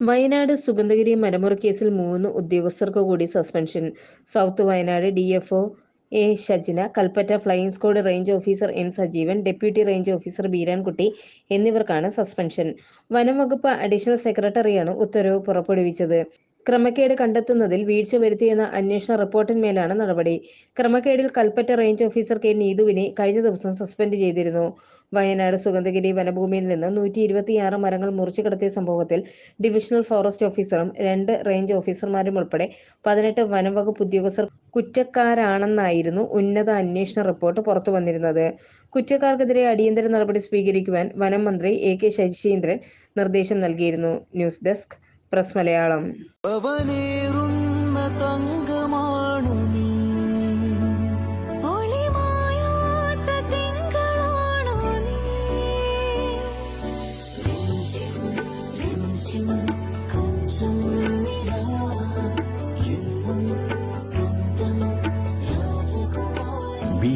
വയനാട് സുഗന്ധഗിരി മരമുറി കേസിൽ മൂന്ന് ഉദ്യോഗസ്ഥർക്ക് കൂടി suspension. South Wayanad D F O A Shajina Kalpetta flying squad range officer N Sajeevan deputy range officer Beerankutty എന്നിവർക്കാണ് suspension. വനം വകുപ്പ് അഡീഷണൽ സെക്രട്ടറിയാണ് ഉത്തരവ് പുറപ്പെടുവിച്ചത്. ക്രമക്കേട് കണ്ടെത്തുന്നതിൽ വീഴ്ച വരുത്തിയെന്ന അന്വേഷണ റിപ്പോർട്ടിന്മേലാണ് നടപടി. ക്രമക്കേടിൽ കൽപ്പറ്റ റേഞ്ച് ഓഫീസർ കെ നീതുവിനെ കഴിഞ്ഞ ദിവസം സസ്പെൻഡ് ചെയ്തിരുന്നു. വയനാട് സുഗന്ധഗിരി വനഭൂമിയിൽ നിന്ന് നൂറ്റി ഇരുപത്തിയാറ് മരങ്ങൾ മുറിച്ചു കടത്തിയ സംഭവത്തിൽ ഡിവിഷണൽ ഫോറസ്റ്റ് ഓഫീസറും രണ്ട് റേഞ്ച് ഓഫീസർമാരും ഉൾപ്പെടെ പതിനെട്ട് വനംവകുപ്പ് ഉദ്യോഗസ്ഥർ കുറ്റക്കാരാണെന്നായിരുന്നു ഉന്നത അന്വേഷണ റിപ്പോർട്ട് പുറത്തു വന്നിരുന്നത്. കുറ്റക്കാർക്കെതിരെ അടിയന്തര നടപടി സ്വീകരിക്കുവാൻ വനം മന്ത്രി എ കെ ശശീന്ദ്രൻ നിർദ്ദേശം നൽകിയിരുന്നു. News desk press Malayalam.